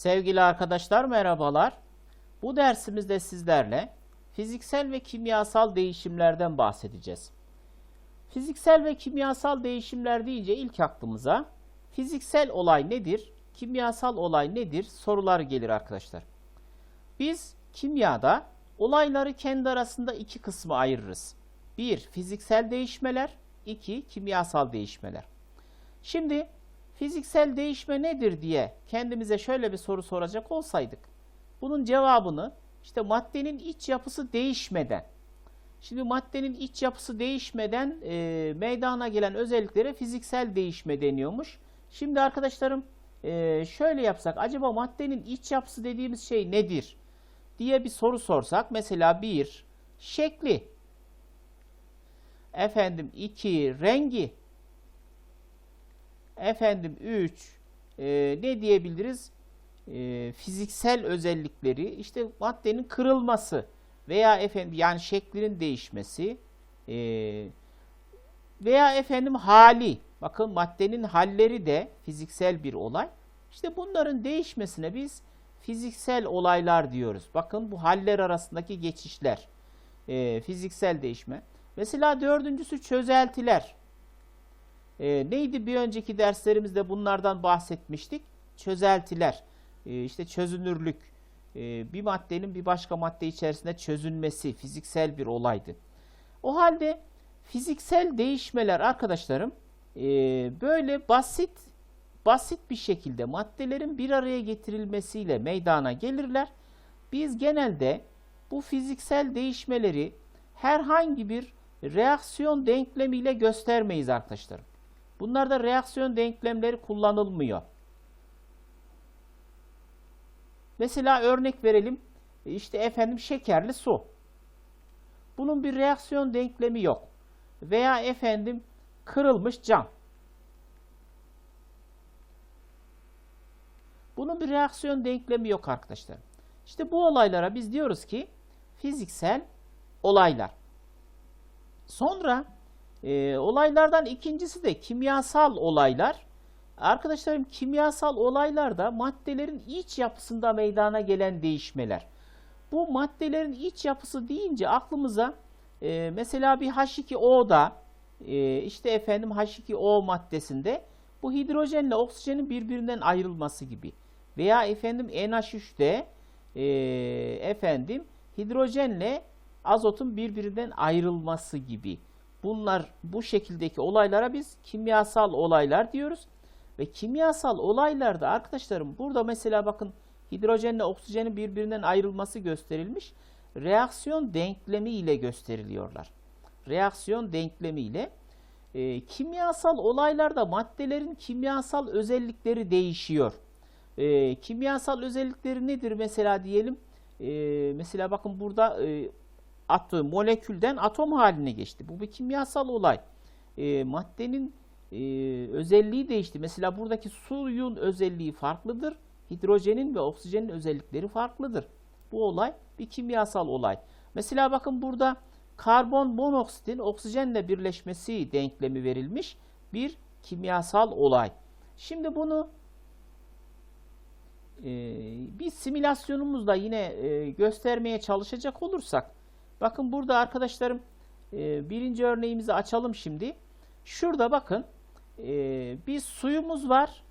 Sevgili arkadaşlar merhabalar. Bu dersimizde sizlerle fiziksel ve kimyasal değişimlerden bahsedeceğiz. Fiziksel ve kimyasal değişimler deyince ilk aklımıza fiziksel olay nedir, kimyasal olay nedir sorular gelir arkadaşlar. Biz kimyada olayları kendi arasında iki kısmı ayırırız. Bir, fiziksel değişmeler, iki, kimyasal değişmeler. Şimdi fiziksel değişme nedir diye kendimize şöyle bir soru soracak olsaydık, bunun cevabını işte maddenin iç yapısı değişmeden, şimdi maddenin iç yapısı değişmeden e, meydana gelen özelliklere fiziksel değişme deniyormuş. Şimdi arkadaşlarım e, şöyle yapsak, acaba maddenin iç yapısı dediğimiz şey nedir diye bir soru sorsak, mesela bir, şekli, efendim iki, rengi, efendim 3 e, ne diyebiliriz? E, fiziksel özellikleri işte maddenin kırılması veya efendim yani şeklinin değişmesi e, veya efendim hali bakın maddenin halleri de fiziksel bir olay. İşte bunların değişmesine biz fiziksel olaylar diyoruz. Bakın bu haller arasındaki geçişler e, fiziksel değişme. Mesela dördüncüsü çözeltiler. E, neydi bir önceki derslerimizde bunlardan bahsetmiştik? Çözeltiler, e, işte çözünürlük, e, bir maddenin bir başka madde içerisinde çözünmesi fiziksel bir olaydı. O halde fiziksel değişmeler arkadaşlarım e, böyle basit basit bir şekilde maddelerin bir araya getirilmesiyle meydana gelirler. Biz genelde bu fiziksel değişmeleri herhangi bir reaksiyon denklemiyle göstermeyiz arkadaşlarım. Bunlarda reaksiyon denklemleri kullanılmıyor. Mesela örnek verelim. İşte efendim şekerli su. Bunun bir reaksiyon denklemi yok. Veya efendim kırılmış cam. Bunun bir reaksiyon denklemi yok arkadaşlar. İşte bu olaylara biz diyoruz ki fiziksel olaylar. Sonra e, olaylardan ikincisi de kimyasal olaylar. Arkadaşlarım kimyasal olaylarda maddelerin iç yapısında meydana gelen değişmeler. Bu maddelerin iç yapısı deyince aklımıza e, mesela bir H2O'da e, işte efendim H2O maddesinde bu hidrojenle oksijenin birbirinden ayrılması gibi veya efendim NH3'te e, efendim hidrojenle azotun birbirinden ayrılması gibi. Bunlar bu şekildeki olaylara biz kimyasal olaylar diyoruz. Ve kimyasal olaylarda arkadaşlarım burada mesela bakın hidrojenle oksijenin birbirinden ayrılması gösterilmiş. Reaksiyon denklemi ile gösteriliyorlar. Reaksiyon denklemi ile e, kimyasal olaylarda maddelerin kimyasal özellikleri değişiyor. E, kimyasal özellikleri nedir mesela diyelim? E, mesela bakın burada e, atom, molekülden atom haline geçti. Bu bir kimyasal olay. E, maddenin e, özelliği değişti. Mesela buradaki suyun özelliği farklıdır. Hidrojenin ve oksijenin özellikleri farklıdır. Bu olay bir kimyasal olay. Mesela bakın burada karbon monoksitin oksijenle birleşmesi denklemi verilmiş bir kimyasal olay. Şimdi bunu e, bir simülasyonumuzda yine e, göstermeye çalışacak olursak Bakın burada arkadaşlarım e, birinci örneğimizi açalım şimdi. Şurada bakın e, bir suyumuz var.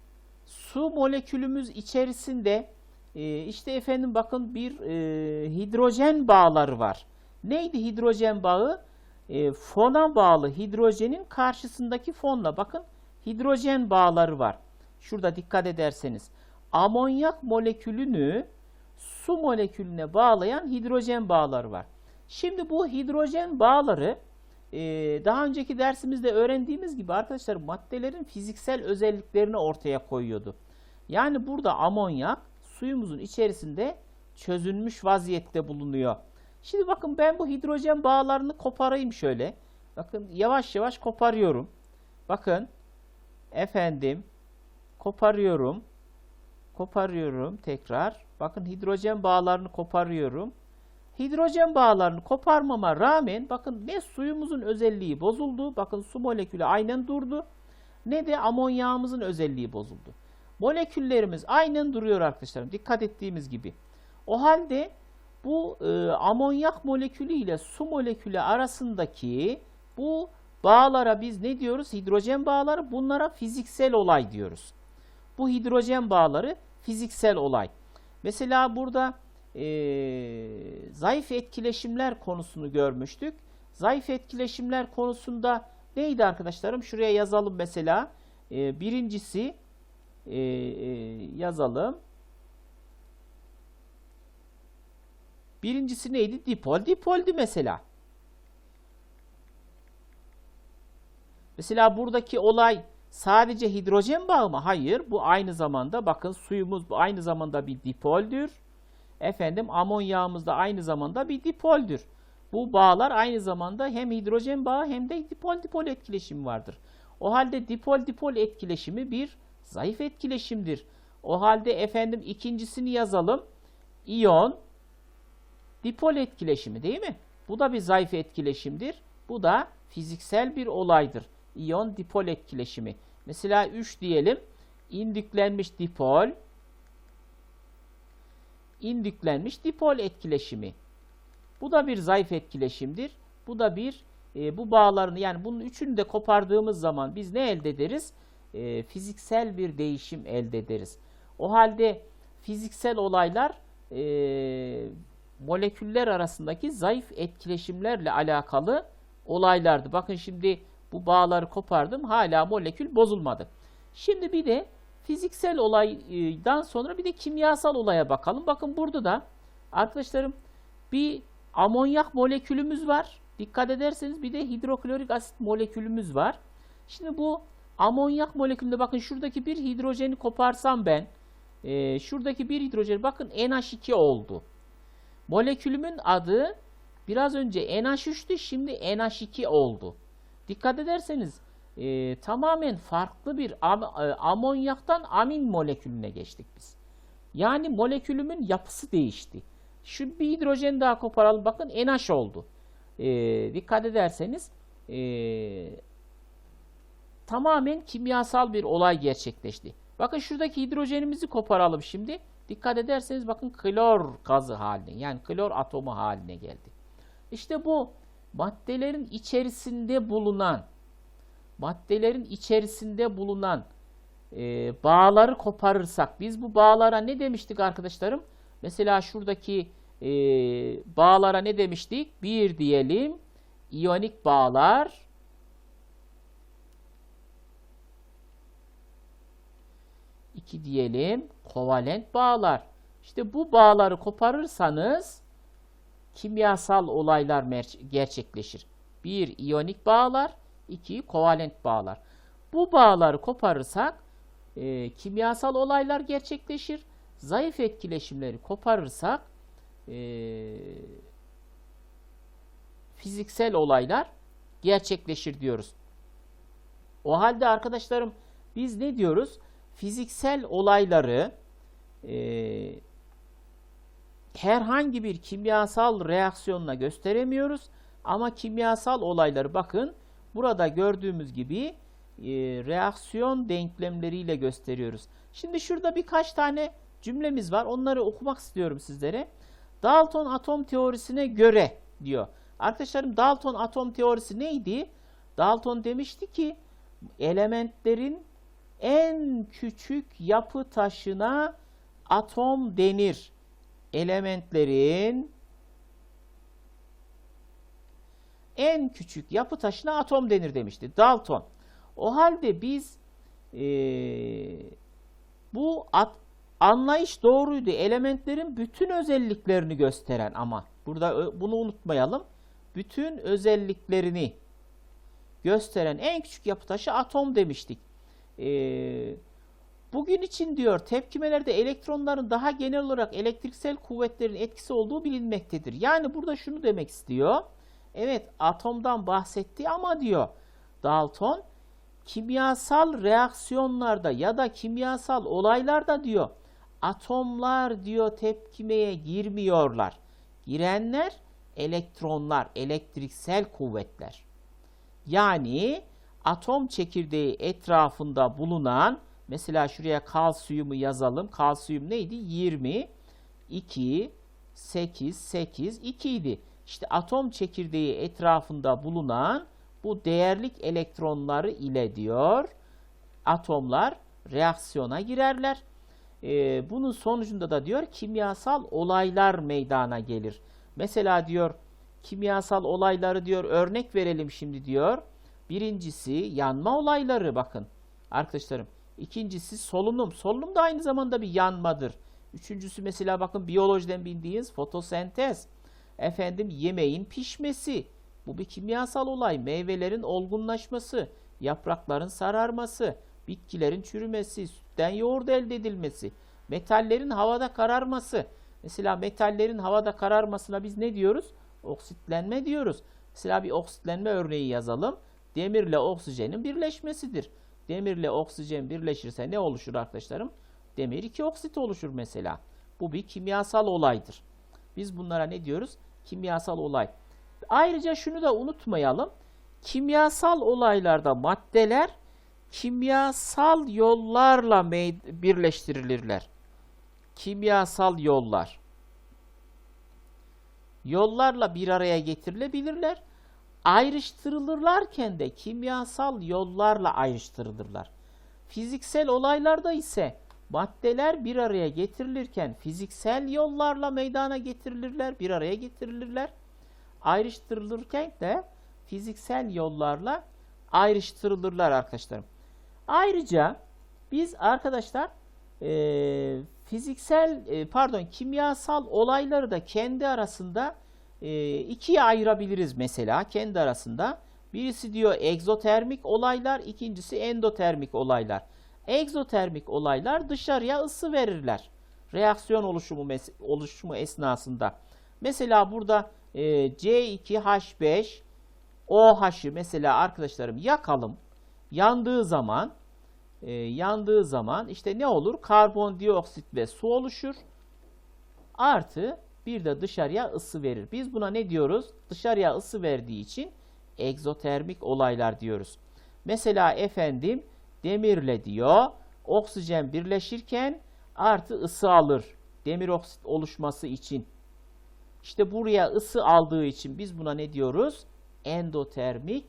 Su molekülümüz içerisinde e, işte efendim bakın bir hidrojen bağları var. Neydi hidrojen bağı? fona bağlı hidrojenin karşısındaki fonla bakın hidrojen bağları var. Şurada dikkat ederseniz amonyak molekülünü su molekülüne bağlayan hidrojen bağları var. Şimdi bu hidrojen bağları e, daha önceki dersimizde öğrendiğimiz gibi arkadaşlar maddelerin fiziksel özelliklerini ortaya koyuyordu. Yani burada amonyak suyumuzun içerisinde çözünmüş vaziyette bulunuyor. Şimdi bakın ben bu hidrojen bağlarını koparayım şöyle. Bakın yavaş yavaş koparıyorum. Bakın efendim koparıyorum. Koparıyorum tekrar. Bakın hidrojen bağlarını koparıyorum hidrojen bağlarını koparmama rağmen bakın ne suyumuzun özelliği bozuldu. Bakın su molekülü aynen durdu. Ne de amonyağımızın özelliği bozuldu. Moleküllerimiz aynen duruyor arkadaşlarım. Dikkat ettiğimiz gibi. O halde bu e, amonyak molekülü ile su molekülü arasındaki bu bağlara biz ne diyoruz? Hidrojen bağları. Bunlara fiziksel olay diyoruz. Bu hidrojen bağları fiziksel olay. Mesela burada e, zayıf etkileşimler konusunu görmüştük. Zayıf etkileşimler konusunda neydi arkadaşlarım? Şuraya yazalım mesela. E, birincisi e, e, yazalım. Birincisi neydi? Dipol. Dipoldi mesela. Mesela buradaki olay sadece hidrojen bağı mı? Hayır. Bu aynı zamanda bakın suyumuz bu aynı zamanda bir dipoldür. Efendim amonyağımız da aynı zamanda bir dipoldür. Bu bağlar aynı zamanda hem hidrojen bağı hem de dipol dipol etkileşimi vardır. O halde dipol dipol etkileşimi bir zayıf etkileşimdir. O halde efendim ikincisini yazalım. İyon dipol etkileşimi değil mi? Bu da bir zayıf etkileşimdir. Bu da fiziksel bir olaydır. İyon dipol etkileşimi. Mesela 3 diyelim. İndüklenmiş dipol indüklenmiş dipol etkileşimi. Bu da bir zayıf etkileşimdir. Bu da bir e, bu bağlarını yani bunun üçünü de kopardığımız zaman biz ne elde ederiz? E, fiziksel bir değişim elde ederiz. O halde fiziksel olaylar e, moleküller arasındaki zayıf etkileşimlerle alakalı olaylardı. Bakın şimdi bu bağları kopardım. Hala molekül bozulmadı. Şimdi bir de fiziksel olaydan sonra bir de kimyasal olaya bakalım. Bakın burada da arkadaşlarım bir amonyak molekülümüz var. Dikkat ederseniz bir de hidroklorik asit molekülümüz var. Şimdi bu amonyak molekülünde bakın şuradaki bir hidrojeni koparsam ben e, şuradaki bir hidrojen bakın NH2 oldu. Molekülümün adı biraz önce NH3'tü şimdi NH2 oldu. Dikkat ederseniz e, tamamen farklı bir am, e, amonyaktan amin molekülüne geçtik biz. Yani molekülümün yapısı değişti. Şu bir hidrojen daha koparalım. Bakın NH oldu. E, dikkat ederseniz e, tamamen kimyasal bir olay gerçekleşti. Bakın şuradaki hidrojenimizi koparalım şimdi. Dikkat ederseniz bakın klor gazı haline yani klor atomu haline geldi. İşte bu maddelerin içerisinde bulunan maddelerin içerisinde bulunan e, bağları koparırsak biz bu bağlara ne demiştik arkadaşlarım? Mesela şuradaki e, bağlara ne demiştik? Bir diyelim iyonik bağlar iki diyelim kovalent bağlar. İşte bu bağları koparırsanız kimyasal olaylar gerçekleşir. Bir iyonik bağlar, iki kovalent bağlar. Bu bağları koparırsak e, kimyasal olaylar gerçekleşir. Zayıf etkileşimleri koparırsak e, fiziksel olaylar gerçekleşir diyoruz. O halde arkadaşlarım biz ne diyoruz? Fiziksel olayları e, herhangi bir kimyasal reaksiyonla gösteremiyoruz. Ama kimyasal olayları bakın burada gördüğümüz gibi e, reaksiyon denklemleriyle gösteriyoruz. Şimdi şurada birkaç tane cümlemiz var. Onları okumak istiyorum sizlere. Dalton atom teorisine göre diyor. Arkadaşlarım Dalton atom teorisi neydi? Dalton demişti ki elementlerin en küçük yapı taşına atom denir. Elementlerin en küçük yapı taşına atom denir demişti Dalton. O halde biz e, bu at, anlayış doğruydu. Elementlerin bütün özelliklerini gösteren ama burada bunu unutmayalım. Bütün özelliklerini gösteren en küçük yapı taşı atom demiştik. Ee, bugün için diyor tepkimelerde elektronların daha genel olarak elektriksel kuvvetlerin etkisi olduğu bilinmektedir. Yani burada şunu demek istiyor. Evet atomdan bahsetti ama diyor Dalton kimyasal reaksiyonlarda ya da kimyasal olaylarda diyor atomlar diyor tepkimeye girmiyorlar. Girenler elektronlar, elektriksel kuvvetler. Yani atom çekirdeği etrafında bulunan Mesela şuraya kalsiyumu yazalım. Kalsiyum neydi? 20, 2, 8, 8, 2 idi. İşte atom çekirdeği etrafında bulunan bu değerlik elektronları ile diyor atomlar reaksiyona girerler. Ee, bunun sonucunda da diyor kimyasal olaylar meydana gelir. Mesela diyor kimyasal olayları diyor örnek verelim şimdi diyor. Birincisi yanma olayları bakın arkadaşlarım. İkincisi solunum. Solunum da aynı zamanda bir yanmadır. Üçüncüsü mesela bakın biyolojiden bildiğiniz fotosentez. Efendim yemeğin pişmesi. Bu bir kimyasal olay. Meyvelerin olgunlaşması, yaprakların sararması, bitkilerin çürümesi, sütten yoğurt elde edilmesi, metallerin havada kararması. Mesela metallerin havada kararmasına biz ne diyoruz? Oksitlenme diyoruz. Mesela bir oksitlenme örneği yazalım. Demirle oksijenin birleşmesidir. Demirle oksijen birleşirse ne oluşur arkadaşlarım? Demir iki oksit oluşur mesela. Bu bir kimyasal olaydır. Biz bunlara ne diyoruz? Kimyasal olay. Ayrıca şunu da unutmayalım. Kimyasal olaylarda maddeler kimyasal yollarla birleştirilirler. Kimyasal yollar. Yollarla bir araya getirilebilirler. Ayrıştırılırlarken de kimyasal yollarla ayrıştırılırlar. Fiziksel olaylarda ise maddeler bir araya getirilirken fiziksel yollarla meydana getirilirler, bir araya getirilirler. Ayrıştırılırken de fiziksel yollarla ayrıştırılırlar arkadaşlarım. Ayrıca biz arkadaşlar e, fiziksel e, pardon kimyasal olayları da kendi arasında e, ikiye ayırabiliriz mesela kendi arasında. Birisi diyor egzotermik olaylar, ikincisi endotermik olaylar. Egzotermik olaylar dışarıya ısı verirler. Reaksiyon oluşumu oluşumu esnasında. Mesela burada e, C2H5 OH'ı mesela arkadaşlarım yakalım. Yandığı zaman e, yandığı zaman işte ne olur? Karbondioksit ve su oluşur. Artı bir de dışarıya ısı verir. Biz buna ne diyoruz? Dışarıya ısı verdiği için egzotermik olaylar diyoruz. Mesela efendim demirle diyor oksijen birleşirken artı ısı alır. Demir oksit oluşması için. İşte buraya ısı aldığı için biz buna ne diyoruz? Endotermik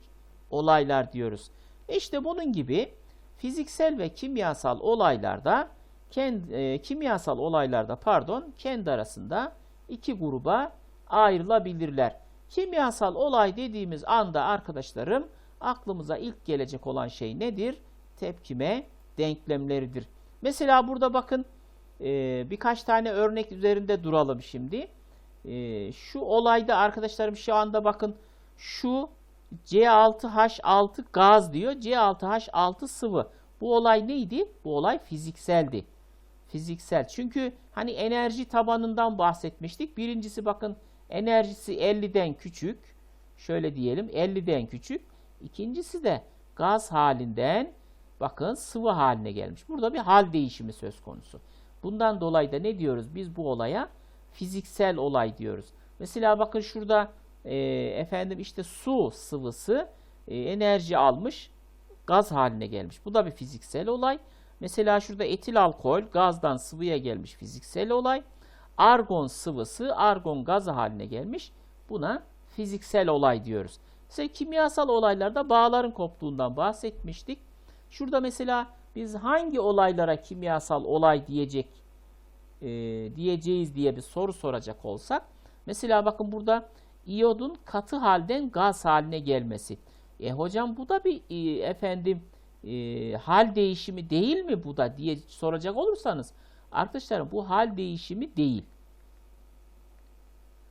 olaylar diyoruz. İşte bunun gibi fiziksel ve kimyasal olaylarda kendi, e, kimyasal olaylarda pardon kendi arasında iki gruba ayrılabilirler. Kimyasal olay dediğimiz anda arkadaşlarım aklımıza ilk gelecek olan şey nedir? Tepkime denklemleridir. Mesela burada bakın e, birkaç tane örnek üzerinde duralım şimdi. E, şu olayda arkadaşlarım şu anda bakın şu C6H6 gaz diyor. C6H6 sıvı. Bu olay neydi? Bu olay fizikseldi. Fiziksel. Çünkü hani enerji tabanından bahsetmiştik. Birincisi bakın enerjisi 50'den küçük. Şöyle diyelim 50'den küçük. İkincisi de gaz halinden bakın sıvı haline gelmiş. Burada bir hal değişimi söz konusu. Bundan dolayı da ne diyoruz? Biz bu olaya fiziksel olay diyoruz. Mesela bakın şurada e, efendim işte su sıvısı e, enerji almış gaz haline gelmiş. Bu da bir fiziksel olay. Mesela şurada etil alkol gazdan sıvıya gelmiş fiziksel olay. Argon sıvısı argon gazı haline gelmiş. Buna fiziksel olay diyoruz. Mesela kimyasal olaylarda bağların koptuğundan bahsetmiştik. Şurada mesela biz hangi olaylara kimyasal olay diyecek e, diyeceğiz diye bir soru soracak olsak. Mesela bakın burada iyodun katı halden gaz haline gelmesi. E hocam bu da bir e, efendim e, hal değişimi değil mi bu da diye soracak olursanız arkadaşlarım bu hal değişimi değil.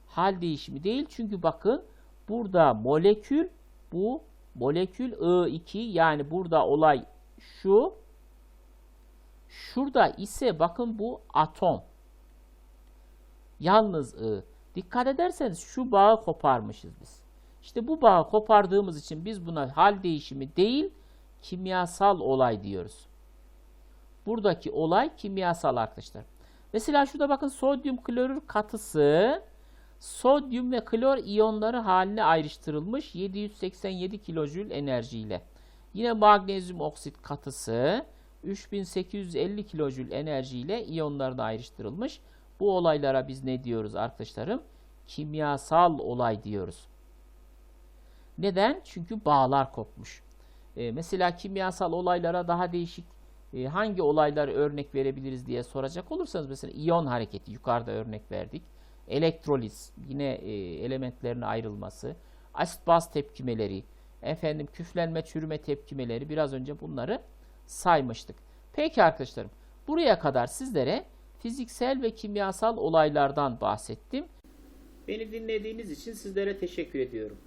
Hal değişimi değil çünkü bakın burada molekül bu molekül I2 yani burada olay şu şurada ise bakın bu atom yalnız I. Dikkat ederseniz şu bağı koparmışız biz. İşte bu bağı kopardığımız için biz buna hal değişimi değil, kimyasal olay diyoruz. Buradaki olay kimyasal arkadaşlar. Mesela şurada bakın sodyum klorür katısı sodyum ve klor iyonları haline ayrıştırılmış 787 kilojül enerjiyle. Yine magnezyum oksit katısı 3850 kilojül enerjiyle iyonlarına ayrıştırılmış. Bu olaylara biz ne diyoruz arkadaşlarım? Kimyasal olay diyoruz. Neden? Çünkü bağlar kopmuş. E, mesela kimyasal olaylara daha değişik e, hangi olayları örnek verebiliriz diye soracak olursanız mesela iyon hareketi yukarıda örnek verdik. Elektroliz yine e, elementlerin ayrılması, asit baz tepkimeleri, efendim küflenme çürüme tepkimeleri biraz önce bunları saymıştık. Peki arkadaşlarım buraya kadar sizlere fiziksel ve kimyasal olaylardan bahsettim. Beni dinlediğiniz için sizlere teşekkür ediyorum.